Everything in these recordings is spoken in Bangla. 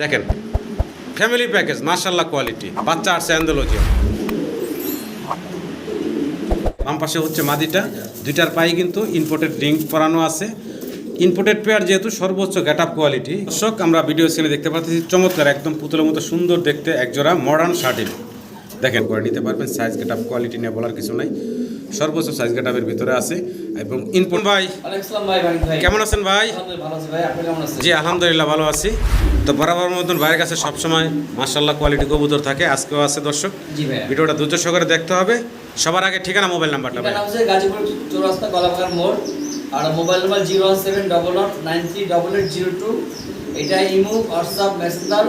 দেখেন ফ্যামিলি প্যাকেজ মার্শাল্লাহ কোয়ালিটি বাচ্চা আসছে অ্যান্ডোলজিয়া বাম পাশে হচ্ছে মাদিটা, দুইটার পায়ে কিন্তু ইম্পোর্টেড রিং পরানো আছে। ইম্পোর্টেড পেয়ার যেহেতু সর্বোচ্চ গেট আপ কোয়ালিটি দর্শক, আমরা ভিডিও স্ক্রিনে দেখতে পাচ্ছি, চমৎকার, একদম পুতুলের মতো সুন্দর দেখতে, একজোড়া মডার্ন শার্টিল দেখেন, করে নিতে পারবেন সাইজ গেট আপ কোয়ালিটি নিয়ে বলার কিছু নাই। সর্বোচ্চ সাইজ গাটাবের ভিতরে আছে এবং ইনপুট ভাই ওয়ালাইকুম ভাই ভাই ভাই কেমন আছেন ভাই? ভালো আছি ভাই আপনি কেমন আছেন জি আলহামদুলিল্লাহ ভালো আছি। তো বরাবর মতন ভাইয়ের কাছে সবসময় মার্শাল্লাহ কোয়ালিটি কবুতর থাকে আজকেও আছে দর্শক। জি ভাই ভিডিওটা দ্রুত সহকারে দেখতে হবে। সবার আগে ঠিকানা মোবাইল নাম্বারটা গাজীপুর চৌরাস্তা কলাবাগান মোড় আর mobile number zero one seven double one nine three double eight zero two এটা imo WhatsApp messenger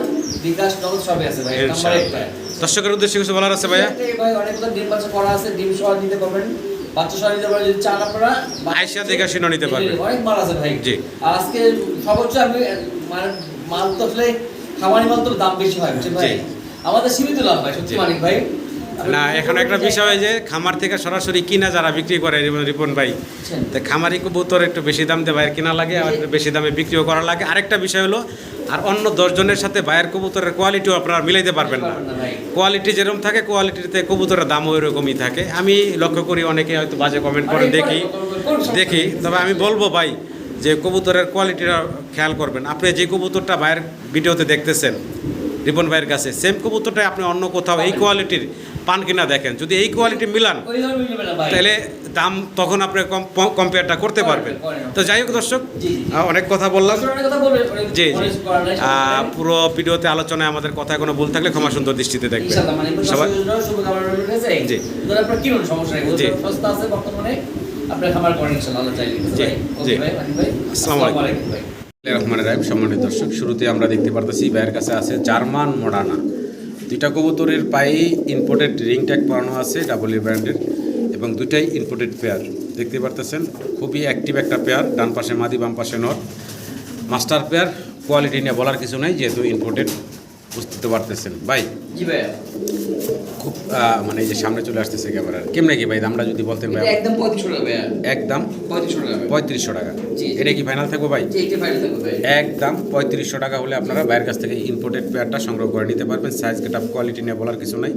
bKash double সবই আছে ভাই নাম্বার একটা দর্শকের উদ্দেশ্যে কিছু বলার আছে ভাইয়া? ভাই অনেকগুলো ডিম বাচ্চা করা আছে ডিম সহ নিতে পারবেন। বাচ্চা সহ নিতে পারবেন যদি চান আপনারা আয়শা দেখে শুনে নিতে পারবেন। অনেক মাল আছে ভাই। জি। আজকে সর্বোচ্চ আমি মানে মাল তো আসলে খামারি মাল তো দাম বেশি হয় ভাই? আমাদের সীমিত লাভ ভাই সত্যি মানিক ভাই। না এখন একটা বিষয় যে খামার থেকে সরাসরি কিনা যারা বিক্রি করে রিপন- ভাই বুঝছেন? তো খামারি কবুতর একটু বেশি দাম দিয়ে বাইরে কিনা লাগে আর একটু বেশি দামে বিক্রিও করা লাগে। আরেকটা বিষয় হলো আর অন্য দশজনের সাথে বাইরের কবুতরের কোয়ালিটিও আপনারা মিলাইতে পারবেন না। কোয়ালিটি যেরকম থাকে কোয়ালিটিতে কবুতরের দামও ওইরকমই থাকে। আমি লক্ষ্য করি অনেকে হয়তো বাজে কমেন্ট করে দেখি দেখি। তবে আমি বলব ভাই যে কবুতরের কোয়ালিটিটা খেয়াল করবেন। আপনি যে কবুতরটা ভাইয়ের ভিডিওতে দেখতেছেন রিপন ভাইয়ের কাছে সেম কবুতরটা আপনি অন্য কোথাও এই কোয়ালিটির পান কিনা দেখেন যদি এই কোয়ালিটি মিলান। তাহলে দাম তখন আপনি কম্পেয়ারটা করতে পারবেন তো যাই হোক দর্শক অনেক কথা বললাম কথা জি জি। পুরো ভিডিওতে আলোচনায় আমাদের কথায় কোনো ভুল থাকলে ক্ষমা সুন্দর দৃষ্টিতে দেখবেন মানে সবাই? জি। জি। সস্তা আছে বর্তমানে, আপনারা খামার করেন ইনশাআল্লাহ, আল্লাহ চাইলে। জি, জি। ওকে ভাই, মানিক ভাই। আসসালামু আলাইকুম। আলাইকুম ভাই। রহমান রাহিম সম্মানিত দর্শক শুরুতে আমরা দেখতে পারতেছি ভাইয়ের কাছে আছে জার্মান মডানা দুইটা কবুতরের পায়ে ইম্পোর্টেড রিং ট্যাগ পরানো আছে ডাবল ব্র্যান্ডের এবং দুইটাই ইম্পোর্টেড পেয়ার দেখতে পারতেছেন, খুবই অ্যাক্টিভ একটা পেয়ার ডান পাশে মাদি, বাম পাশে নর। মাস্টার পেয়ার কোয়ালিটি নিয়ে বলার কিছু নাই, যেহেতু ইম্পোর্টেড বুঝতে পারতেছেন। ভাই জি ভাই। খুব মানে এই যে সামনে চলে আসতেছে ক্যামেরার কেমনে কি ভাই দামটা যদি বলতেন ভাই? একদম 35 টাকা ভাই। একদম 35 টাকা। পঁয়ত্রিশশো টাকা। এটা কি ফাইনাল থাকব ভাই। একদম পঁয়ত্রিশশো টাকা হলে আপনারা বাইরের কাছ থেকে ইম্পোর্টেড পেয়ারটা সংগ্রহ করে নিতে পারবেন। সাইজ গেট আপ কোয়ালিটি নিয়ে বলার কিছু নাই।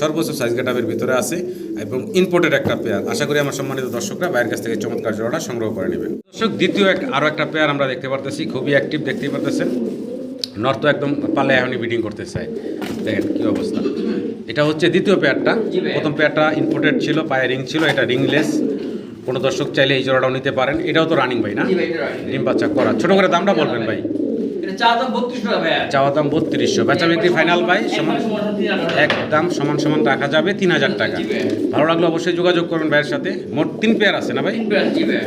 সর্বোচ্চ সাইজ গেট আপের ভিতরে আছে এবং ইম্পোর্টেড একটা পেয়ার আশা করি আমার সম্মানিত দর্শকরা বাইরের কাছ থেকে চমৎকার জোড়াটা সংগ্রহ করে নেবেন। দর্শক দ্বিতীয় এক আরও একটা পেয়ার আমরা দেখতে পারতেছি। খুবই অ্যাক্টিভ দেখতেই পারতেছেন। নর্থ একদম পালে এখনই বিডিং করতে চায় দেখেন কি অবস্থা। এটা হচ্ছে দ্বিতীয় পেয়ারটা। প্রথম পেয়ারটা ইম্পোর্টেড ছিল পায়ে রিং ছিল এটা রিংলেস কোনো দর্শক চাইলে এই জোড়াটাও নিতে পারেন। এটাও তো রানিং ভাই না। ডিম বাচ্চা করা। ছোটো করে দামটা বলবেন ভাই। এটা দাম 32 টাকা ভাই। চাওয়া দাম বত্রিশশো। বেচা বিক্রি ফাইনাল ভাই সমান। একদম সমান সমান রাখা যাবে তিন হাজার টাকা। ভালো লাগলে অবশ্যই যোগাযোগ করবেন ভাইয়ের সাথে। মোট তিন পেয়ার আছে না ভাই।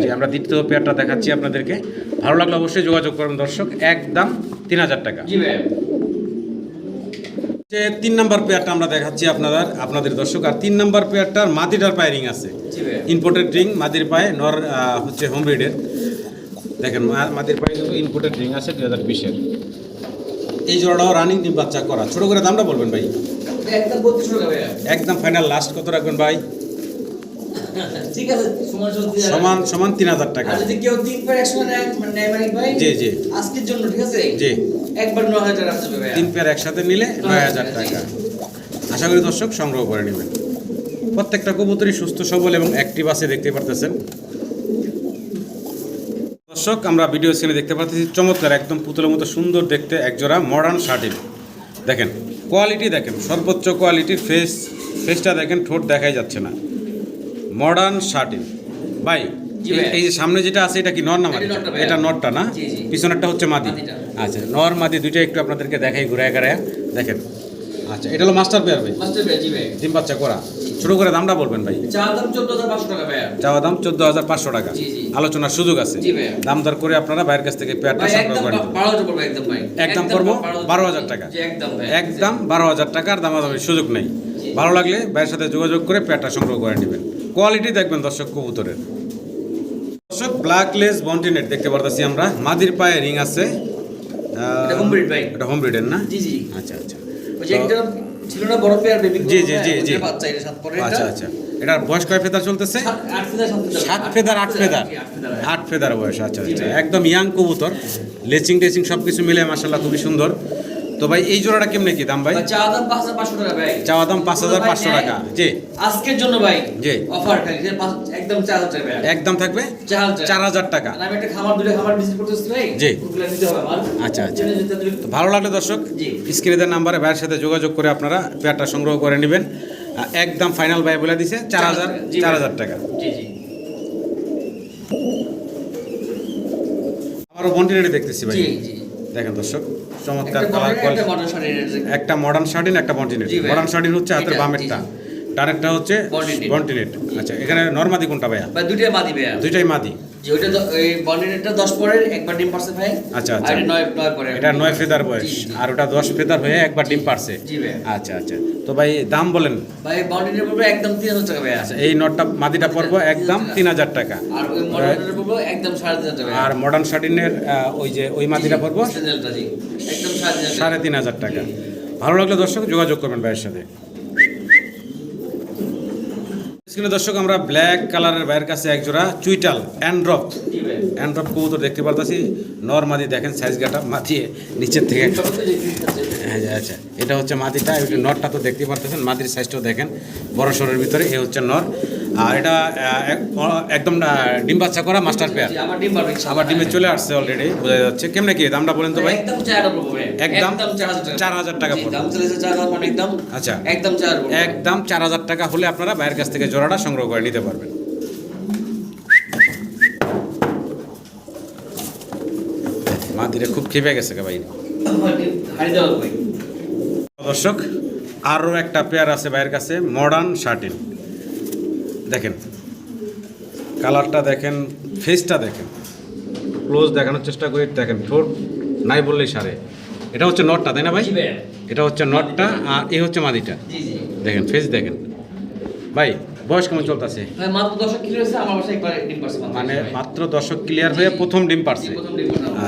যে আমরা দ্বিতীয় পেয়ারটা দেখাচ্ছি আপনাদেরকে। ভালো লাগলে অবশ্যই যোগাযোগ করবেন দর্শক। একদম তিন হাজার টাকা। যে তিন নাম্বার পেয়ারটা আমরা দেখাচ্ছি আপনাদের আপনাদের দর্শক আর তিন নাম্বার পেয়ারটার মাদিটার পায়ে রিং আছে। ইম্পোর্টেড রিং মাদির পায়ে নর হচ্ছে হোম ব্রিডের দেখেন মাদির পায়ে কিন্তু ইম্পোর্টেড রিং আছে দু হাজার বিশের। এই জোড়াটাও রানিং বাচ্চা করা। ছোটো করে দামটা বলবেন ভাই? এটা একদম 32 টাকা ভাই। একদম ফাইনাল লাস্ট কত রাখবেন ভাই? ঠিক আছে সমান সমান তিন হাজার। টাকা। যদি কেউ তিন পেয়ার একসঙ্গে নেয় মানে ভাই জি, জি। আজকের জন্য ঠিক আছে? জি। একবার ন হাজার আসবে ভাই তিন পেয়ার একসাথে নিলে নয় হাজার টাকা। আশা করি দর্শক সংগ্রহ করে নেবেন। প্রত্যেকটা কবুতরই সুস্থ সবল এবং অ্যাক্টিভ আছে দেখতে পারতেছেন। দর্শক আমরা ভিডিও স্ক্রিনে দেখতে পাচ্ছি চমৎকার একদম পুতুলের মতো সুন্দর দেখতে একজোড়া মডার্ন শার্টিল দেখেন কোয়ালিটি দেখেন সর্বোচ্চ কোয়ালিটির ফেস ফেসটা দেখেন ঠোঁট দেখাই যাচ্ছে না। মডার্ন শার্টিল ভাই। এই- যে সামনে যেটা আছে এটা কি নর না মাদি? এটা নরটা না। পিছনেরটা হচ্ছে মাদি। আচ্ছা নর মাদি দুইটা একটু আপনাদেরকে দেখাই ঘুরায় ঘুরায় দেখেন। আচ্ছা এটা হলো মাস্টার পেয়ার ভাই। মাস্টার ভাই জি ভাই। ডিম বাচ্চা করা শুরু করে দামটা বলবেন ভাই। চা দাম চোদ্দ হাজার পাঁচশো টাকা ভাই চাওয়া দাম চোদ্দ হাজার পাঁচশো টাকা। আলোচনার সুযোগ আছে। জি ভাই। দাম দর করে আপনারা বাইরের কাছ থেকে পেয়ারটা সংগ্রহ একদম করে বারো হাজার পড়বে একদম ভাই। একদম করব? বারো হাজার টাকা। জি একদম ভাই। একদম বারো হাজার টাকার দামাদামির সুযোগ নেই। ভালো লাগলে ভাইয়ের সাথে যোগাযোগ করে পেয়ারটা সংগ্রহ করে নেবেন। কোয়ালিটি দেখবেন দর্শক কবুতরের। দর্শক ব্ল্যাক লেস বন্টিনেট দেখতে পারতেছি আমরা। মাদির পায়ে রিং আছে। এটা ভাই। হোম ব্রিডের না? জি জি। আচ্ছা আচ্ছা। ওই যে একটা ছিল না বড় পেয়ার বেবি জি, জি, জি, জি। বাচ্চা এটা সাত পরে আচ্ছা আচ্ছা। এটার বয়স কয় ফেদার চলতেছে? সাত- ফেদার ফেদার। আট। আট ফেদার বয়স আচ্ছা আচ্ছা। একদম ইয়াং কবুতর। লেচিং টেচিং সব কিছু মিলে মাসাল্লাহ খুবই সুন্দর। তো ভাই এই জোড়াটা কেমনে কি দাম ভাই? চা দাম পাঁচ হাজার পাঁচশো টাকা ভাই। চাওয়া দাম পাঁচ হাজার পাঁচশো টাকা। জি। আজকের জন্য ভাই জি। অফার একদম চার হাজার টাকা একদম থাকবে? চার হাজার টাকা। আমি একটা খামার দুটো খামার বিক্রি করতেছি ভাই জি। নিতে হবে আচ্ছা, আচ্ছা। তো ভালো লাগলে দর্শক। স্ক্রিনের নাম্বারে ভাইয়ের সাথে যোগাযোগ করে আপনারা পেয়ারটা সংগ্রহ করে নেবেন। একদম ফাইনাল ভাই বলে দিছে চার হাজার চার হাজার টাকা জি জি আমারও বন্টিনেটে দেখতেছি ভাই। দেখেন দর্শক। চমৎকার কালার একটা মডার্ন শার্টিন একটা বন্টিনেট মডার্ন শার্টিন হচ্ছে হাতের বামেরটা। জি, ডানেরটা হচ্ছে। বন্টিনেট আচ্ছা এখানে নর্মাদি কোনটা ভাইয়া? ভাই দুইটাই মাদি ভাইয়া। দুইটাই মাদি। যে ওইটা এই বন্ডিনেটটা দশ পরের একবার ডিম পারছে ভাই। আচ্ছা, আচ্ছা। আর এটা নয় ফেদার বয়স। আর ওটা দশ ফেদার হয়ে একবার ডিম পারছে। জি ভাই। আচ্ছা আচ্ছা। তো ভাই দাম বলেন। ভাই বন্ডিনেট পড়বে একদম তিন হাজার টাকা ভাই। আচ্ছা এই নটটা মাদিটা পড়ব একদম টাকা। আর ওই মডেলটা পড়বে একদম সাড়ে তিন হাজার টাকা আর মডার্ন শার্টিনের ওই যে ওই মাদিটা পড়ব? একদম সাড়ে তিন হাজার সাড়ে তিন হাজার টাকা। ভালো লাগলে দর্শক যোগাযোগ করবেন ভাইয়ের সাথে। স্ক্রিনে দর্শক, আমরা ব্ল্যাক কালারের বাইরের কাছে একজোড়া চুইটাল অ্যান্ড্রপ অ্যান্ড্রপ কবুতর দেখতে পারতাছি। নর মাদি, দেখেন সাইজ গাটা মাথিয়ে নিচের থেকে। হ্যাঁ আচ্ছা এটা হচ্ছে মাতিটা নরটা তো দেখতে পারতেছেন মাতির সাইজটাও দেখেন। বড় সরের ভিতরে, এ হচ্ছে নর। আর এটা এক- একদম ডিম বাচ্চা করা মাস্টার পেয়ার আমার ডিম চলে আসছে অলরেডি বোঝা যাচ্ছে। কেমনে কি দামটা বলেন তো ভাই? একদম চার হাজার টাকা। আচ্ছা। একদম একদম চার হাজার টাকা হলে আপনারা বাইরের কাছ থেকে জোড়াটা সংগ্রহ করে নিতে পারবেন। মাদিরে খুব খেপে গেছে ভাই। দর্শক আরও একটা পেয়ার আছে ভাইয়ের কাছে মডার্ন শার্টিন দেখেন কালারটা দেখেন ফেসটা দেখেন। ক্লোজ দেখানোর চেষ্টা করি দেখেন ঠোঁট নাই বললেই সারে। এটা হচ্ছে নটটা তাই না ভাই? এটা হচ্ছে নটটা আর এ হচ্ছে মাদিটা। দেখেন ফেস দেখেন। ভাই বয়স কেমন চলতেছে। মানে মাত্র দশক ক্লিয়ার হয়ে প্রথম ডিম পারছে।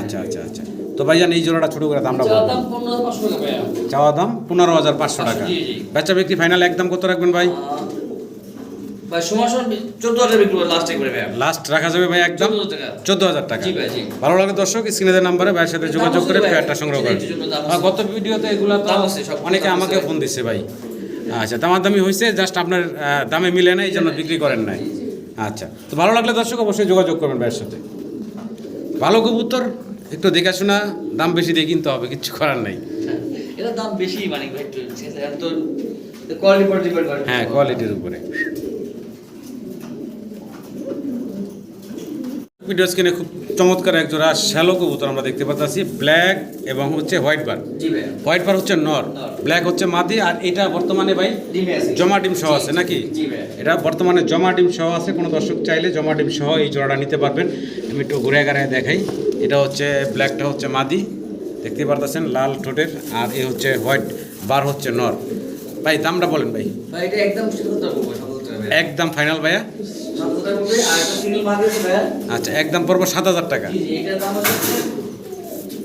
আচ্ছা আচ্ছা আচ্ছা। তো ভাইজান এই জোড়াটা ছোট করে দামটা চাওয়া দাম পনেরো হাজার পাঁচশো টাকা চাওয়া দাম পনেরো হাজার পাঁচশো টাকা। জি, জি। বেচা বিক্রি ফাইনাল একদম কত রাখবেন ভাই? ভাই সময় সময় চোদ্দ হাজার বিক্রি করে লাস্ট একবারে ভাই লাস্ট রাখা যাবে ভাই একদম। চোদ্দ টাকা। চোদ্দ হাজার টাকা। জি ভাই, জি। ভালো লাগে দর্শক স্ক্রিনের নাম্বারে ভাইয়ের সাথে যোগাযোগ করে। পেয়ারটা সংগ্রহ করেন। গত ভিডিওতে এগুলো অনেকে আমাকে ফোন দিচ্ছে ভাই। আচ্ছা দামাদামি হয়েছে জাস্ট আপনার দামে মিলে না এই জন্য বিক্রি করেন নাই। আচ্ছা তো ভালো লাগলে দর্শক অবশ্যই যোগাযোগ করবেন ভাইয়ের সাথে। ভালো কবুতর একটু দেখাশোনা দাম বেশি দিয়ে কিনতে হবে কিছু করার নাই। এটা দাম বেশি মানে হ্যাঁ কোয়ালিটির উপরে। ভিডিও স্ক্রিনে খুব চমৎকার এক জোড়া শ্যালো কবুতর আমরা দেখতে পাচ্ছি ব্ল্যাক এবং হচ্ছে হোয়াইট বার হোয়াইট বার হচ্ছে নর। ব্ল্যাক হচ্ছে মাদি আর এটা বর্তমানে ভাই জমা ডিম সহ আছে নাকি? এটা বর্তমানে জমা ডিম সহ আছে কোনো দর্শক চাইলে জমা ডিম সহ এই জোড়াটা নিতে পারবেন। আমি একটু ঘুরে গাড়ায় দেখাই। এটা হচ্ছে ব্ল্যাকটা হচ্ছে মাদি। দেখতে পারতেছেন লাল ঠোঁটের আর এ হচ্ছে হোয়াইট বার হচ্ছে নর ভাই দামটা বলেন ভাই। একদম ফাইনাল ভাইয়া। হাজার আচ্ছা একদম পড়ব সাত হাজার টাকা।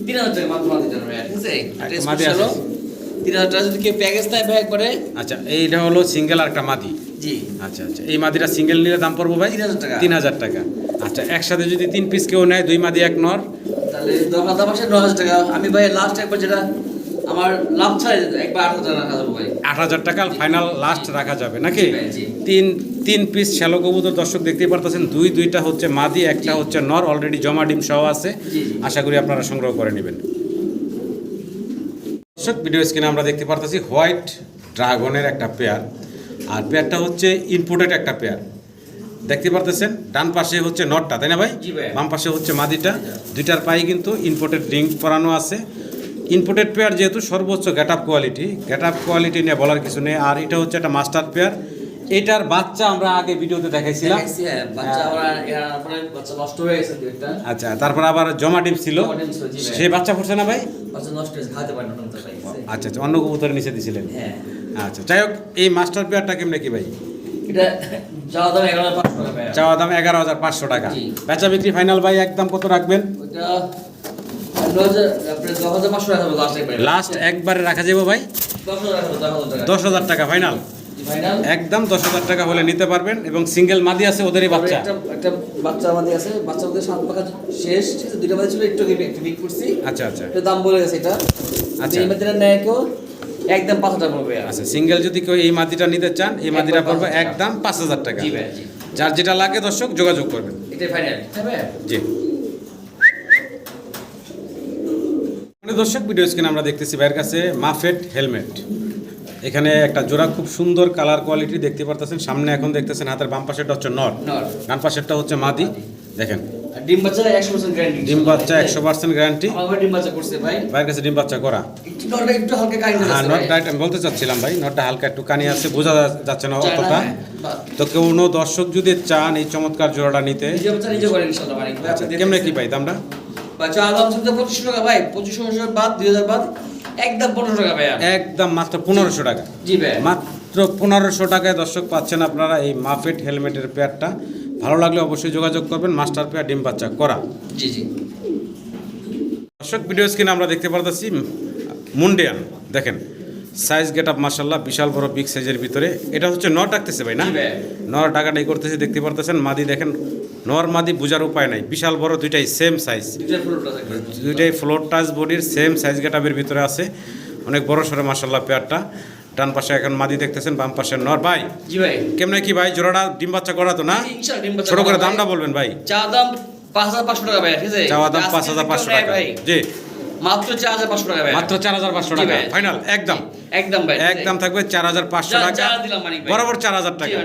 তিন হাজার মাদি আছে? আছে। তিন হাজার টাকা যদি কেউ প্যাকেজ নেয় ভাই একবারে। আচ্ছা এইটা হলো সিঙ্গেল আর একটা মাদি। জি। আচ্ছা আচ্ছা এই মাদিটা সিঙ্গেল নিলে দাম পড়ব ভাই? 3000 টাকা। তিন হাজার টাকা। আচ্ছা একসাথে যদি তিন পিস কেউ নেয় দুই মাদি এক নর। তাহলে হাজার ন হাজার টাকা। আমি ভাই লাস্ট একবার যেটা আমার লাভ ছাড়া একবার আট হাজার রাখা যাব ভাই। আট হাজার টাকা ফাইনাল লাস্ট রাখা যাবে নাকি। তিন তিন পিস শ্যালো কবুতর দর্শক দেখতেই পারতেছেন দুই দুইটা হচ্ছে মাদি একটা হচ্ছে নর অলরেডি জমা ডিম সহ আছে। আশা করি আপনারা সংগ্রহ করে নেবেন। দর্শক ভিডিও স্ক্রিনে আমরা দেখতে পারতেছি হোয়াইট ড্রাগনের একটা পেয়ার আর পেয়ারটা হচ্ছে ইনপুটেড একটা পেয়ার দেখতে পারতেছেন ডান পাশে হচ্ছে নটটা তাই না ভাই? বাম পাশে হচ্ছে মাদিটা। দুইটার পায়ে কিন্তু ইনপোর্টেড রিং করানো আছে। ইনপোর্টেড পেয়ার যেহেতু সর্বোচ্চ get up quality get up quality নিয়ে বলার কিছু নেই। আর এটা হচ্ছে একটা মাস্টার পেয়ার এটার বাচ্চা আমরা আগে ভিডিওতে দেখাইছিলাম। দেখাইছি, হ্যাঁ, একটা। আচ্ছা তারপর আবার জমা ডিম ছিল। সে বাচ্চা ফুটছে না ভাই? আচ্ছা আচ্ছা অন্য কবুতরের নিচে দিছিলেন। হ্যাঁ। আচ্ছা যাই হোক এই মাস্টার পেয়ারটা কেমনে কি ভাই? চাওয়া দাম এগারো হাজার পাঁচশো টাকা। বেচা বিক্রি ফাইনাল ভাই একদম কত রাখবেন? লাস্ট একবারে রাখা যাব ভাই? দশ হাজার টাকা। ফাইনাল একদম দশ হাজার টাকা হলে নিতে পারবেন এবং সিঙ্গেল মাদি আছে ওদেরই বাচ্চা। একটা একটা বাচ্চা আমাদের আছে বাচ্চা আমাদের সাত পাকা শেষ ঠিক আছে? দুইটা বাচ্চা ছিল একটু আগে একটু বিক করছি। আচ্ছা আচ্ছা। এটা দাম বলে গেছে এটা। আচ্ছা। এই নেয় কেউ একদম পাঁচ হাজার পড়বে আচ্ছা সিঙ্গেল যদি কেউ এই মাদিটা নিতে চান এই মাদিটা পড়বে একদম পাঁচ হাজার টাকা। যার যেটা লাগে দর্শক যোগাযোগ করবেন। এটাই ফাইনাল হ্যাঁ জি। দর্শক ভিডিও স্ক্রিনে আমরা দেখতেছি ভাইয়ের কাছে মাফেট হেলমেট। এখানে একটা জোড়া খুব সুন্দর কালার কোয়ালিটি দেখতে পারতেছেন। সামনে এখন দেখতেছেন হাতের বাম পাশেরটা হচ্ছে নর। ডান পাশেরটা হচ্ছে মাদি। দেখেন। ডিম বাচ্চা একশো পার্সেন্ট গ্যারান্টি ডিম বাচ্চা একশো পার্সেন্ট গ্যারান্টি আমার ডিম বাচ্চা করছে ভাই। ভাইয়ের কাছে ডিম বাচ্চা করা। একটু নরটা একটু হালকা হ্যাঁ আছে নট ভাই। ডাইট আমি বলতে চাচ্ছিলাম ভাই নটটা হালকা একটু কানি আছে বোঝা যাচ্ছে না অতটা। হ্যাঁ। তো কোনো দর্শক যদি চান এই চমৎকার জোড়াটা নিতে আচ্ছা কেমনে কি পাই দামটা? বাচ্চা আলাম সাথে পঁচিশশো টাকা ভাই পঁচিশশো বাদ দুই হাজার বাদ একদম পনেরোশো টাকা ভাই একদম মাত্র পনেরোশো টাকা। জি ভাই মাত্র পনেরোশো টাকায় দর্শক পাচ্ছেন আপনারা এই মাফেট হেলমেটের পেয়ারটা। ভালো লাগলে অবশ্যই যোগাযোগ করবেন মাস্টার পেয়ার ডিম বাচ্চা করা। জি জি। দর্শক ভিডিও স্ক্রিনে আমরা দেখতে পারতেছি মুন্ডিয়ান। দেখেন সাইজ গেট আপ মাসাল্লাহ বিশাল বড় বিগ সাইজের ভিতরে। এটা হচ্ছে নর ডাকতেছে ভাই না। নর ডাকাটাই করতেছে দেখতে পারতেছেন। মাদি দেখেন নর মাদি বোঝার উপায় নাই। বিশাল বড় দুইটাই সেম সাইজ দুইটাই ফ্লোর টাচ বডির সেম সাইজ গেটাবের ভিতরে আছে। অনেক বড় সড়ো মাসাল্লাহ পেয়ারটা ডান পাশে এখন মাদি দেখতেছেন বাম পাশে নর। ভাই জি ভাই। কেমনে কি ভাই? জোড়াটা ডিম বাচ্চা করা তো না? ছোট করে দামটা বলবেন ভাই। চা দাম পাঁচ হাজার পাঁচশো টাকা ভাই ঠিক আছে? চাওয়া দাম পাঁচ হাজার পাঁচশো টাকা। জি। মাত্র চার হাজার পাঁচশো টাকা মাত্র চার হাজার পাঁচশো টাকা। ফাইনাল একদম। একদম ভাই একদম থাকবে চার হাজার পাঁচশো টাকা। বরাবর চার হাজার টাকা।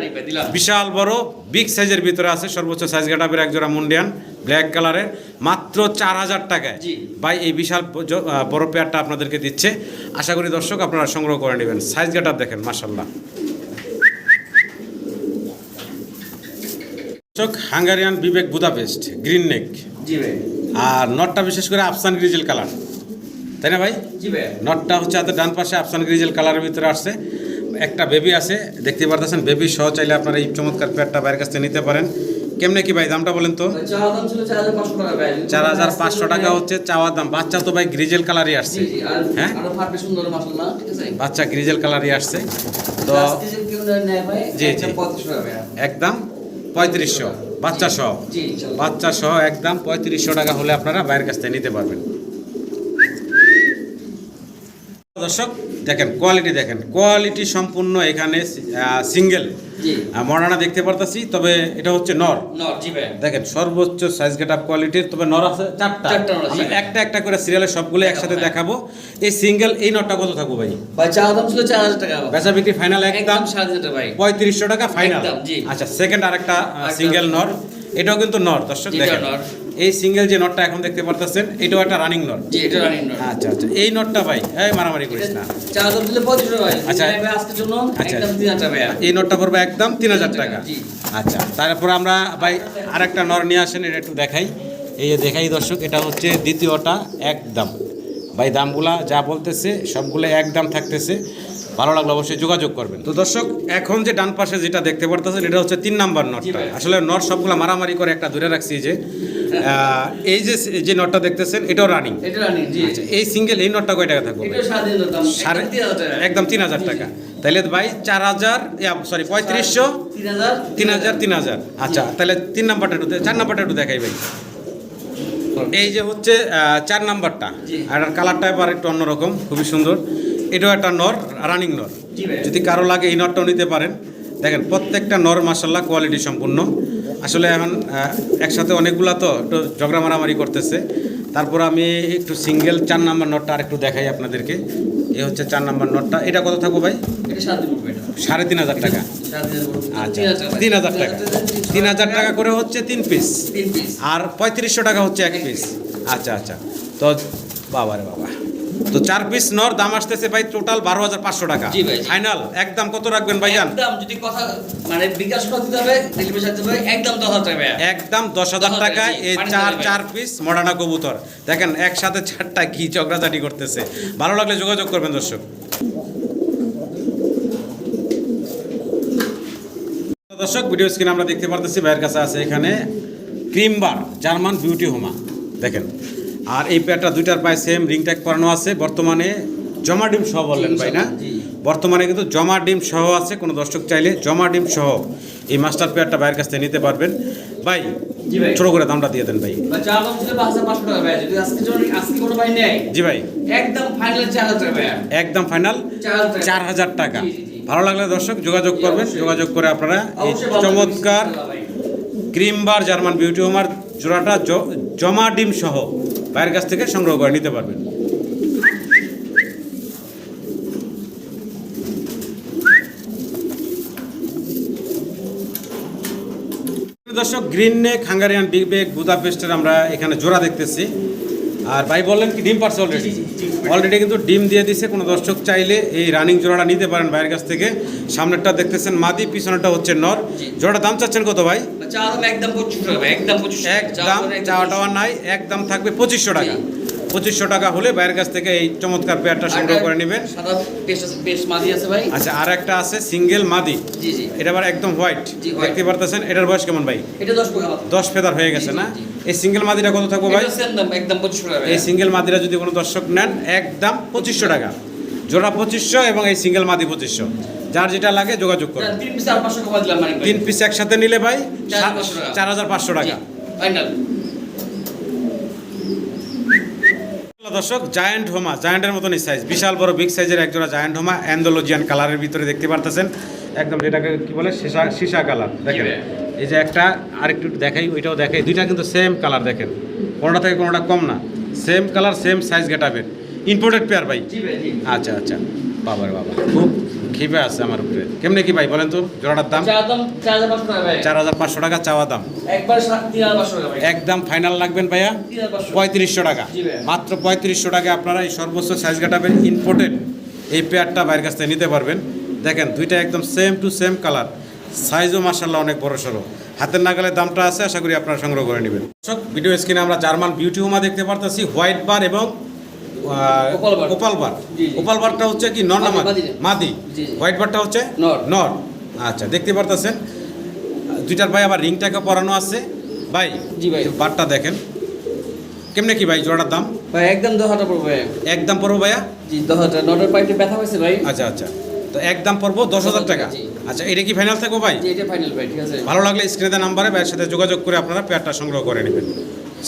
বিশাল বড় বিগ সাইজের ভিতরে আছে সর্বোচ্চ সাইজ গেটাপের এক জোড়া মুন্ডিয়ান ব্ল্যাক কালারের মাত্র চার হাজার টাকায়। ভাই এই বিশাল বড় পেয়ারটা আপনাদেরকে দিচ্ছে। আশা করি দর্শক আপনারা সংগ্রহ করে নেবেন। সাইজ গেটাপ দেখেন মাসাল্লাহ দর্শক হাঙ্গারিয়ান বিবেক বুদাপেস্ট গ্রিন নেক আর নটটা বিশেষ করে আফসান গ্রিজেল কালার তাই না ভাই? নটটা হচ্ছে হাতের ডান পাশে আফসান গ্রিজেল কালারের ভিতরে আসছে। একটা বেবি আছে দেখতে পারতেছেন বেবি সহ চাইলে আপনারা এই চমৎকার পেয়ারটা বাইরের কাছ থেকে নিতে পারেন। কেমনে কি ভাই দামটা বলেন তো? চার হাজার পাঁচশো টাকা হচ্ছে চাওয়ার দাম। বাচ্চা তো ভাই গ্রিজেল কালারই আসছে। হ্যাঁ? বাচ্চা গ্রিজেল কালারই আসছে। তো জি, জি। একদম পঁয়ত্রিশশো। বাচ্চা সহ। বাচ্চা সহ একদম পঁয়ত্রিশশো টাকা হলে আপনারা বাইরের কাছ থেকে নিতে পারবেন। দর্শক দেখেন কোয়ালিটি দেখেন। কোয়ালিটি সম্পূর্ণ এখানে সিঙ্গেল মরানা দেখতে পারতাছি তবে এটা হচ্ছে নর। দেখেন সর্বোচ্চ সাইজ গেট আপ কোয়ালিটির তবে নর আছে চারটা। একটা একটা করে সিরিয়ালের সবগুলো একসাথে হ্যাঁ। দেখাবো। এই সিঙ্গেল এই নটটা কত থাকব ভাই? ভাই চা দাম ছিল চার হাজার টাকা। বেচা বিক্রি ফাইনাল একদম। ভাই। পঁয়ত্রিশশো টাকা ফাইনাল আচ্ছা সেকেন্ড আরেকটা সিঙ্গেল নর। এটাও কিন্তু নর দর্শক দেখেন। এই সিঙ্গেল যে নটটা এখন দেখতে পারতেছেন এটাও একটা রানিং নট জি এটা রানিং নট আচ্ছা আচ্ছা এই নটটা ভাই এই মারামারি করিস না। চা দাম ছিল পঁয়ত্রিশশো ভাই। আচ্ছা। ভাই আজকের জন্য আচ্ছা। একদম তিন হাজার ভাই এই নটটা পড়বে একদম তিন হাজার টাকা। জি। আচ্ছা তারপর আমরা ভাই আরেকটা নর নিয়ে আসেন এটা একটু দেখাই। এই যে দেখাই দর্শক এটা হচ্ছে দ্বিতীয়টা একদম। ভাই দামগুলা যা বলতেছে সবগুলো একদম থাকতেছে। ভালো লাগলে অবশ্যই যোগাযোগ করবেন। তো দর্শক এখন যে ডান পাশে যেটা দেখতে পারতেছেন এটা হচ্ছে তিন নাম্বার নটটা। আসলে নট সবগুলো মারামারি করে একটা দূরে রাখছি যে এই যে যে নটটা দেখতেছেন এটাও রানিং আচ্ছা এই সিঙ্গেল এই নটটা কয় টাকা থাকবে? একদম তিন হাজার টাকা। তাহলে ভাই চার হাজার সরি পঁয়ত্রিশশো? তিন হাজার তিন হাজার আচ্ছা তাহলে তিন নাম্বারটা একটু চার নাম্বারটা একটু দেখাই ভাই। এই যে হচ্ছে চার নাম্বারটা। আর কালারটা এবার একটু অন্যরকম খুবই সুন্দর। এটাও একটা নর রানিং নর। যদি কারও লাগে এই নটটাও নিতে পারেন। দেখেন প্রত্যেকটা নর মাসাল্লাহ কোয়ালিটি সম্পূর্ণ। আসলে এখন একসাথে অনেকগুলা তো একটু ঝগড়া মারামারি করতেছে। তারপর আমি একটু সিঙ্গেল চার নাম্বার নটটা আর একটু দেখাই আপনাদেরকে। এ হচ্ছে চার নাম্বার নটটা। এটা কত থাকব ভাই? সাড়ে তিন হাজার টাকা। আচ্ছা। তিন হাজার টাকা। তিন হাজার টাকা। করে হচ্ছে তিন পিস আর পঁয়ত্রিশশো টাকা হচ্ছে এক পিস আচ্ছা আচ্ছা। তো বাবা রে বাবা। তো চার পিস নর দাম আসতেছে ভাই টোটাল বারো হাজার পাঁচশো টাকা। জি ভাই, ফাইনাল একদম কত রাখবেন ভাইজান একদম যদি কথা মানে বিকাশ করতে দিতে হবে ডেলিভারি চার্জ হবে একদম দশ হাজার টাকা একদম দশ হাজার 10,000 টাকায় জি, এই চার চার পিস মডার্না কবুতর। দেখেন একসাথে চারটা ঘি চক্রাচাটি করতেছে। ভালো লাগলে যোগাযোগ করবেন দর্শক। দর্শক ভিডিও স্ক্রিনে আমরা দেখতে পারতেছি ভাইয়ের কাছে আছে এখানে ক্রিম বার জার্মান বিউটি হোমা দেখেন আর এই প্যাডটা দুইটার পায়ে সেম রিং ট্যাগ করানো আছে। বর্তমানে জমা ডিম সহ বললেন ভাই না? বর্তমানে কিন্তু জমা ডিম সহ আছে কোনো দর্শক চাইলে জমা ডিম সহ এই মাস্টার পেয়ারটা ভাইয়ের কাছ থেকে নিতে পারবেন। ভাই ছোট করে দামটা দিয়ে দেন ভাই। জি ভাই। একদম ফাইনাল চার হাজার টাকা একদম ফাইনাল চার হাজার টাকা। ভালো লাগলে দর্শক যোগাযোগ করবেন। যোগাযোগ করে আপনারা এই চমৎকার লাগবে, ভাই। Cream bar German beauty homer জোড়াটা জমা ডিম সহ ভাইয়ের কাছ থেকে সংগ্রহ করে নিতে পারবেন। দর্শক, গ্রিন নেক, হাঙ্গারিয়ান, বিগ বেগ বুদাপেস্টের আমরা এখানে জোড়া দেখতেছি। আর ভাই বললেন কি ডিম পারছে অলরেডি। অলরেডি কিন্তু ডিম দিয়ে দিছে কোনো দর্শক চাইলে এই রানিং জোড়াটা নিতে পারেন ভাইয়ের কাছ থেকে। সামনেরটা দেখতেছেন মাদি পিছনেরটা হচ্ছে নর। জোড়াটা দাম চাচ্ছেন কত ভাই? একদম একদম চাওয়া নাই একদম থাকবে পঁচিশশো টাকা। পঁচিশশো টাকা হলে বাইরের কাছ থেকে এই চমৎকার পেয়ারটা সংগ্রহ করে নেবেন। আচ্ছা আর একটা আছে সিঙ্গেল মাদি। এটা আবার একদম হোয়াইট দেখতে পারতেছেন এটার বয়স কেমন ভাই? এটা দশ ফেদার হয়ে গেছে না? এই সিঙ্গেল মাদিরা কত থাকব ভাই? একদম পঁচিশশো টাকা। এই সিঙ্গেল মাদিরা যদি কোনো দর্শক নেন একদম পঁচিশশো টাকা। জোড়া পঁচিশশো এবং এই সিঙ্গেল মাদি পঁচিশশো। যার যেটা লাগে যোগাযোগ করুন। তিন পিস একসাথে নিলে ভাই চার হাজার পাঁচশো টাকা। দর্শক জায়ান্ট হোমা জায়ান্টের মতনই সাইজ বিশাল বড় বিগ সাইজের একজোড়া জায়ান্ট হোমা অ্যান্ডোলজিয়ান কালারের ভিতরে দেখতে পারতেছেন। একদম যেটাকে কি বলে সীসা সীসা কালার দেখেন। এই যে একটা আরেকটু দেখাই ওইটাও দেখাই। দুইটা কিন্তু সেম কালার দেখেন। কোনোটা থেকে কোনোটা কম না। সেম কালার সেম সাইজ গেটাবের ইম্পোর্টেড পেয়ার ভাই। আচ্ছা আচ্ছা। বাবার বাবা। খুব খিপে আছে আমার উপরে। কেমনে কি ভাই বলেন তো? জোড়াটার দাম? চার হাজার পাঁচশো টাকা চাওয়া দাম। একদম ফাইনাল লাগবেন ভাইয়া? পঁয়ত্রিশশো টাকা। মাত্র পঁয়ত্রিশশো টাকা আপনারা এই সর্বোচ্চ সাইজ কাটাবেন ইম্পোর্টেড এই পেয়ারটা বাইরের কাছ থেকে নিতে পারবেন। দেখেন দুইটা একদম সেম টু সেম কালার সাইজও মার্শাল্লাহ অনেক বড় সড়ো। হাতের নাগালের দামটা আছে আশা করি আপনারা সংগ্রহ করে নেবেন। দর্শক ভিডিও স্ক্রিনে আমরা জার্মান বিউটি হোমা দেখতে পারতেছি হোয়াইট বার এবং ওপাল বার। ওপাল বারটা হচ্ছে কি নর না মাদি। হোয়াইট বারটা হচ্ছে নর। আচ্ছা দেখতে পারতেছেন? দুইটার ভাই আবার রিংটাকে পরানো আছে। ভাই জি ভাই। বারটা দেখেন। কেমনে কি ভাই জোড়াটার দাম? ভাই একদম দশ হাজার পড়বে ভাই। একদম পড়ব ভাইয়া? জি দশ হাজার নটার পাইতে ব্যথা হয়েছে ভাই। আচ্ছা আচ্ছা। তো একদম পড়ব দশ হাজার টাকা। আচ্ছা এটা কি ফাইনাল থাকব ভাই? এটা ফাইনাল ভাই ঠিক আছে। ভালো লাগলে স্ক্রিনে নাম্বারে ভাইয়ের সাথে যোগাযোগ করে আপনারা পেয়ারটা সংগ্রহ করে নেবেন।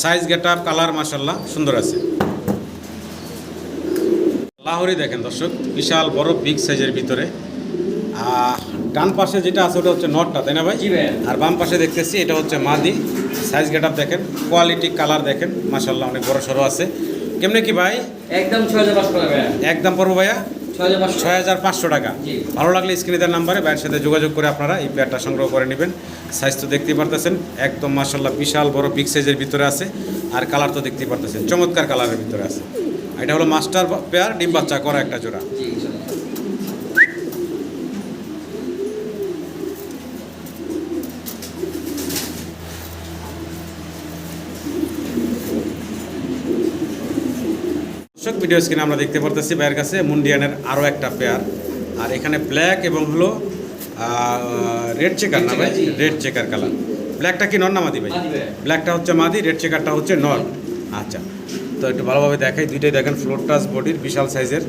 সাইজ গেট আপ কালার মাসাল্লাহ সুন্দর আছে। লাহোরি দেখেন দর্শক বিশাল বড় বিগ সাইজের ভিতরে। ডান পাশে যেটা আছে ওটা হচ্ছে নটটা তাই না ভাই? আর বাম পাশে দেখতেছি এটা হচ্ছে মাদি। সাইজ গেট আপ দেখেন কোয়ালিটি কালার দেখেন মাসাল্লাহ অনেক বড় সড়ো আছে। কেমনে কি ভাই? একদম ছয় হাজার পাঁচশো টাকা একদম পড়ব ভাইয়া? ছয় হাজার পাঁচশো। টাকা। ভালো লাগলে স্ক্রিনের নাম্বারে ভাইয়ের সাথে যোগাযোগ করে আপনারা এই প্লেয়ারটা সংগ্রহ করে নেবেন। সাইজ তো দেখতেই পারতেছেন একদম মার্শাল্লাহ বিশাল বড় বিগ সাইজের ভিতরে আছে আর কালার তো দেখতেই পারতেছেন চমৎকার কালারের ভিতরে আছে। এটা হলো মাস্টার পেয়ার ডিম বাচ্চা করা একটা জোড়া। ভিডিও স্ক্রিনে আমরা দেখতে পারতেছি ভাইয়ের কাছে মুন্ডিয়ানের আরও একটা পেয়ার আর এখানে ব্ল্যাক এবং হলো রেড চেকার না ভাই? রেড চেকার কালার ব্ল্যাকটা কি নর না মাদি ভাই? ব্ল্যাকটা হচ্ছে মাদি রেড চেকারটা হচ্ছে নর। আচ্ছা। তো একটু ভালোভাবে দেখাই দুইটাই দেখেন ফ্লোর টাচ বডির বিশাল সাইজের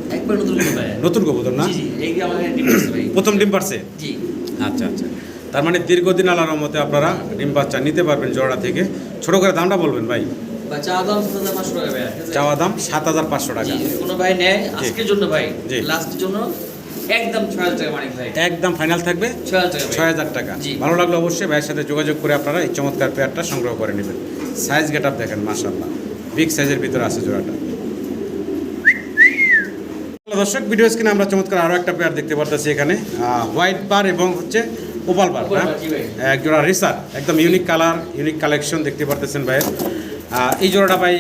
নতুন কবুতর না? প্রথম ডিম পারছে? আচ্ছা আচ্ছা। তার মানে দীর্ঘদিন আলার মতে আপনারা ডিম বাচ্চা নিতে পারবেন জোড়া থেকে। ছোটো করে দামটা বলবেন ভাই? বা চা দাম সাত হাজার পাঁচশো টাকা ভাই চাওয়া দাম সাত হাজার পাঁচশো টাকা। কোনো ভাই নেয়? আজকের জন্য ভাই লাস্টের জন্য একদম ছয় হাজার টাকা মানিক ভাই। একদম ফাইনাল থাকবে? ছয় হাজার টাকা। ভালো লাগলে অবশ্যই ভাইয়ের সাথে যোগাযোগ করে আপনারা এই চমৎকার পেয়ারটা সংগ্রহ করে নেবেন। সাইজ গেট আপ দেখেন মাশাল্লাহ বিগ সাইজের ভিতরে আছে জোড়াটা। দর্শক ভিডিও স্ক্রিনে আমরা চমৎকার আরও একটা পেয়ার দেখতে পারতেছি এখানে। হোয়াইট বার এবং হচ্ছে ওপাল বার। এক জোড়া রিসার একদম ইউনিক কালার ইউনিক কালেকশন দেখতে পারতেছেন ভাইয়ের। এই জোড়াটা ভাই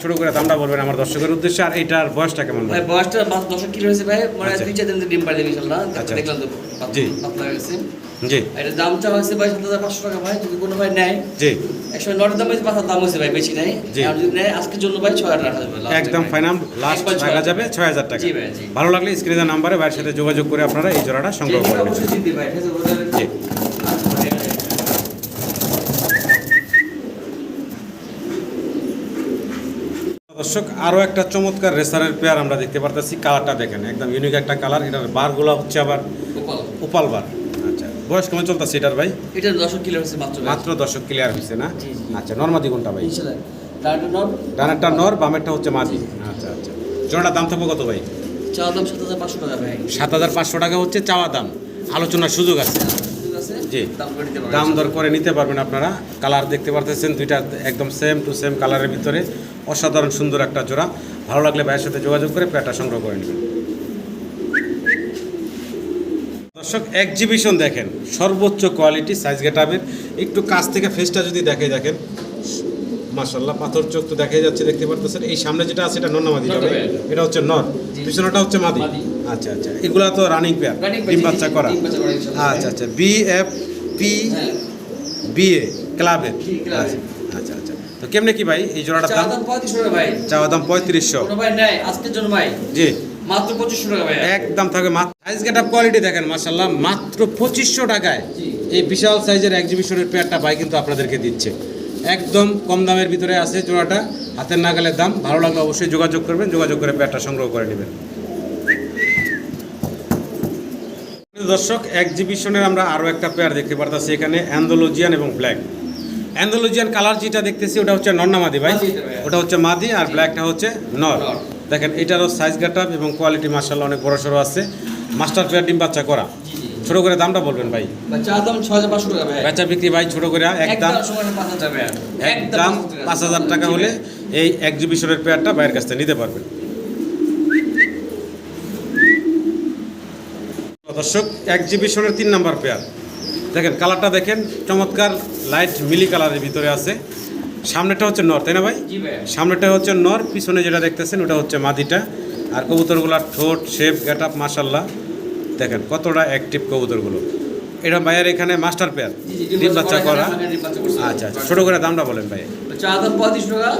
ছোট করে দামটা বলবেন আমার দর্শকের উদ্দেশ্যে আর এইটার বয়সটা কেমন ভাই বয়সটা মাস দশক কিলো হয়েছে ভাই মানে। দুই চার দিন ডিম পাড়ে ইনশাল্লাহ আচ্ছা। দেখলাম তো জি। আপনার কাছে জি এটা দাম চা হয়েছে ভাই সাত হাজার পাঁচশো টাকা ভাই যদি কোনো ভাই নেয় জি একশো নটার দাম হয়েছে পাঁচ হাজার দাম হয়েছে ভাই বেশি নাই। আর যদি নেয় আজকের জন্য ভাই ছয় হাজার last একদম। ফাইনাল লাস্ট হাজার। যাবে ছয় হাজার টাকা জি ভাই, ভালো লাগলে স্ক্রিনের নাম্বারে ভাইয়ের সাথে যোগাযোগ করে আপনারা এই জোড়াটা সংগ্রহ জি, করে নেবেন অবশ্যই জিতবে ভাই ঠিক আছে ওটা- জি আচ্ছা, ভাই। দর্শক দর্শক আরও একটা চমৎকার রেসারের পেয়ার আমরা দেখতে পারতেছি। কালারটা দেখেন একদম ইউনিক একটা কালার। এটার বারগুলো হচ্ছে আবার উপাল বার। আচ্ছা বয়স কেমন চলতেছে এটার ভাই? এটা দশক কিলো হচ্ছে মাত্র। মাত্র দর্শক ক্লিয়ার হয়েছে না। আচ্ছা নর্মাদি কোনটা ভাই? ডানেরটা নর। বামেরটা হচ্ছে মাদি। আচ্ছা আচ্ছা। জোড়াটা দাম থাকবে কত ভাই? চা দাম সাত হাজার পাঁচশো টাকা ভাই। সাত হাজার পাঁচশো টাকা হচ্ছে চাওয়া দাম। আলোচনার সুযোগ আছে। আছে দাম দর করে নিতে পারবেন আপনারা। কালার দেখতে পারতেছেন দুইটা একদম সেম টু সেম কালারের ভিতরে। অসাধারণ সুন্দর একটা জোড়া। ভালো লাগলে ভাইয়ের সাথে যোগাযোগ করে প্যাটা সংগ্রহ করে নেবেন। দর্শক এক্সিবিশন দেখেন। সর্বোচ্চ কোয়ালিটি সাইজ গেটাবের। একটু কাছ থেকে ফেসটা যদি দেখে দেখেন। মাশাল্লাহ পাথর চোখ তো দেখা যাচ্ছে দেখতে পারতেছেন। এই সামনে যেটা আছে এটা নন্না মাদি। এটা হচ্ছে নর। পিছনেটা হচ্ছে মাদি। আচ্ছা আচ্ছা। এগুলা তো রানিং পেয়ার ডিম বাচ্চা করা। আচ্ছা আচ্ছা। B F P. বিএ ক্লাবের আচ্ছা আচ্ছা তো কেমনে কি ভাই এই জোড়াটার চা দাম চাওয়া দাম পঁয়ত্রিশশো। ভাই আজকের জন্য ভাই। জি। মাত্র পঁচিশশো টাকা একদম থাকবে সাইজ গেট কোয়ালিটি দেখেন মাসাল্লাহ মাত্র পঁচিশশো টাকায়। এই বিশাল সাইজের এক্সিবিশনের পেয়ারটা ভাই কিন্তু আপনাদেরকে দিচ্ছে। একদম কম দামের ভিতরে আছে জোড়াটা। হাতের নাগালের দাম ভালো লাগলে অবশ্যই যোগাযোগ করবেন যোগাযোগ করে পেয়ারটা সংগ্রহ করে নেবেন। দর্শক এক্সিবিশনের আমরা আরও একটা পেয়ার দেখতে পারতেছি এখানে অ্যান্ডোলজিয়ান এবং ব্ল্যাক অ্যান্ডোলজিয়ান কালার যেটা দেখতেছি ওটা হচ্ছে নন্নামাদি ভাই। মাদি ভাই। ওটা হচ্ছে মাদি আর ব্ল্যাকটা হচ্ছে নর। দেখেন এটারও সাইজ গাটাপ এবং কোয়ালিটি মার্শাল অনেক বড় সড়ো আছে। মাস্টার পেয়ার ডিম বাচ্চা করা। ছোট করে দামটা বলবেন ভাই? দাম বেচা বিক্রি ভাই ছোট করে একদম। পাঁচ হাজার ভাই। একদম পাঁচ হাজার টাকা হলে এই এক্সিবিশনের পেয়ারটা বাইরের কাছ থেকে নিতে পারবেন। দর্শক এক্সিবিশনের তিন নাম্বার পেয়ার দেখেন কালারটা দেখেন চমৎকার লাইট মিলি কালারের ভিতরে আছে। সামনেটা হচ্ছে নর তাই না ভাই? সামনেটা হচ্ছে নর পিছনে যেটা দেখতেছেন ওটা হচ্ছে মাদিটা। আর কবুতরগুলার ঠোঁট শেপ গেট আপ মাসাল্লাহ দেখেন কতটা অ্যাক্টিভ কবুতরগুলো। এটা ভাইয়ের এখানে মাস্টার পেয়ার ডিম বাচ্চা করা। আচ্ছা আচ্ছা ছোটো করে দামটা বলেন ভাই। টাকা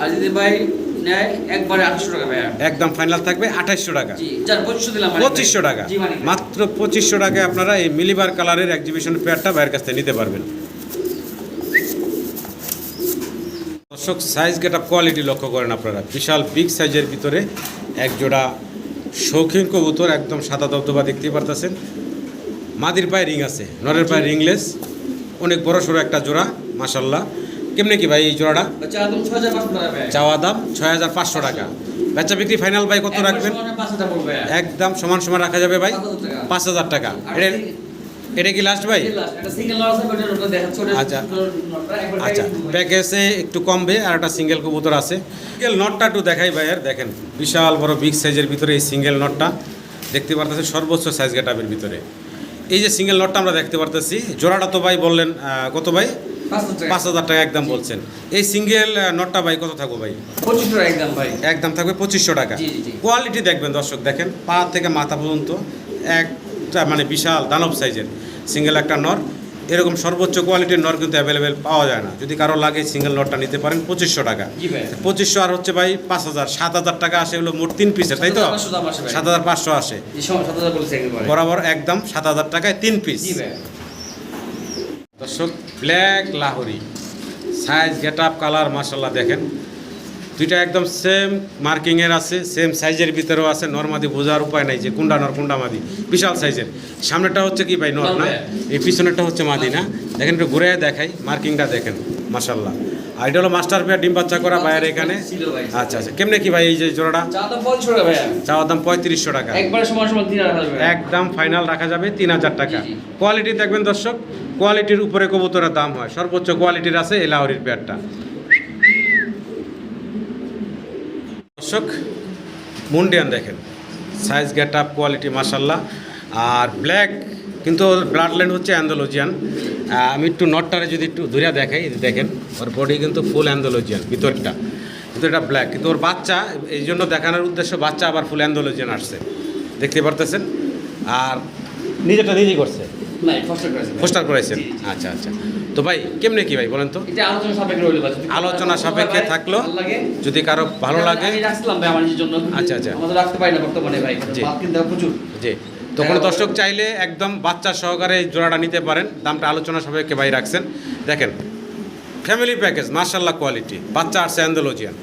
আর যদি ভাই নেয় একবারে আটশো টাকা ভাই একদম ফাইনাল থাকবে আঠাইশশো টাকা। পঁচিশশো টাকা। মাত্র পঁচিশশো টাকায় আপনারা এই মিলিবার কালারের এক্সিবিশন পেয়ারটা কাছ থেকে নিতে পারবেন। দর্শক সাইজ গেট আপ কোয়ালিটি লক্ষ্য করেন আপনারা। বিশাল বিগ সাইজের ভিতরে এক জোড়া শৌখিন কবুতর একদম সাদা দবদবা দেখতেই পারতেছেন। মাদির পায়ে রিং আছে নরের পায়ে রিংলেস অনেক বড় সড়ো একটা জোড়া মাসাল্লাহ কেমনে কি ভাই এই জোড়াটা? চাওয়া দাম ছয় হাজার পাঁচশো টাকা। বেচা বিক্রি ফাইনাল ভাই কত রাখবেন। একদম সমান সমান রাখা যাবে ভাই। পাঁচ হাজার টাকা। এটা কি লাস্ট ভাই? আচ্ছা। আচ্ছা। প্যাকেজে একটু কমবে আর একটা সিঙ্গেল কবুতর আছে। সিঙ্গেল নটটা একটু দেখাই ভাই আর দেখেন। বিশাল বড় বিগ সাইজের ভিতরে এই সিঙ্গেল নটটা দেখতে পারতেছেন সর্বোচ্চ সাইজ গেটাবের ভিতরে। এই যে সিঙ্গেল নটটা আমরা দেখতে পারতেছি। জোড়াটা তো ভাই বললেন কত ভাই? পাঁচ হাজার টাকা। একদম বলছেন। এই সিঙ্গেল নটটা ভাই কত থাকব ভাই? পঁচিশশো টাকা একদম ভাই। একদম থাকবে পঁচিশশো টাকা। কোয়ালিটি দেখবেন দর্শক দেখেন পা থেকে মাথা পর্যন্ত একটা মানে বিশাল দানব সাইজের সিঙ্গেল একটা নর। এরকম সর্বোচ্চ কোয়ালিটির নর কিন্তু অ্যাভেলেবেল পাওয়া যায় না। যদি কারও লাগে সিঙ্গেল নটটা নিতে পারেন পঁচিশশো টাকা। পঁচিশশো আর হচ্ছে ভাই পাঁচ হাজার সাত হাজার টাকা আসে হলো মোট তিন পিসের তাই তো? 7,500 আসে সাত হাজার পাঁচশো আসে। বরাবর একদম সাত হাজার টাকায় তিন পিস দর্শক ব্ল্যাক লাহরি। সাইজ গেট আপ কালার মাসাল্লাহ দেখেন। দুইটা একদম সেম মার্কিংয়ের আছে সেম সাইজের ভিতরেও আছে। নর্মাদি বোঝার উপায় নাই যে কুন্ডা নর কুন্ডা মাদি। বিশাল সাইজের সামনেটা হচ্ছে কি ভাই নর না? এই পিছনেরটা হচ্ছে মাদি না? দেখেন একটু ঘুরে দেখাই মার্কিংটা দেখেন মাসাল্লাহ আর এটা হলো মাস্টার পেয়ার ডিম বাচ্চা করা বাইরে এখানে? আচ্ছা আচ্ছা। কেমনে কি ভাই এই যে জোড়াটা? চাওয়ার দাম পঁয়ত্রিশশো টাকা। একদম ফাইনাল রাখা যাবে তিন হাজার টাকা। কোয়ালিটি দেখবেন দর্শক কোয়ালিটির উপরে কবুতরের দাম হয়। সর্বোচ্চ কোয়ালিটির আছে এই লাহরির পেয়ারটা। দর্শক মুন্ডিয়ান দেখেন। সাইজ গেট আপ কোয়ালিটি মাসাল্লাহ আর ব্ল্যাক কিন্তু ব্লাড লাইন হচ্ছে অ্যান্ডোলজিয়ান আমি একটু নটটারে যদি একটু ধরে দেখাই দেখেন ওর বডি কিন্তু ফুল অ্যান্ডোলজিয়ান ভিতরটা। কিন্তু এটা ব্ল্যাক কিন্তু ওর বাচ্চা এই জন্য দেখানোর উদ্দেশ্য বাচ্চা আবার ফুল অ্যান্ডোলজিয়ান আসছে। দেখতে পারতেছেন? আর নিজেটা নিজেই করছে? নাই, কষ্ট করেছে। ভাই। পোস্টার করাইছেন জি, জি। আচ্ছা আচ্ছা। তো ভাই কেমনে কি ভাই বলেন তো? আলোচনা সাপেক্ষে থাকল যদি কারও ভালো লাগে আচ্ছা, আচ্ছা। রাখতে পারি না বর্তমানে ভাই জি। তো কোনো দর্শক চাইলে একদম বাচ্চা সহকারে এই জোড়াটা নিতে পারেন। দামটা আলোচনা সাপেক্ষে ভাই রাখছেন। দেখেন ফ্যামিলি প্যাকেজ মার্শাল্লাহ কোয়ালিটি বাচ্চা আর অ্যান্ডোলজিয়ান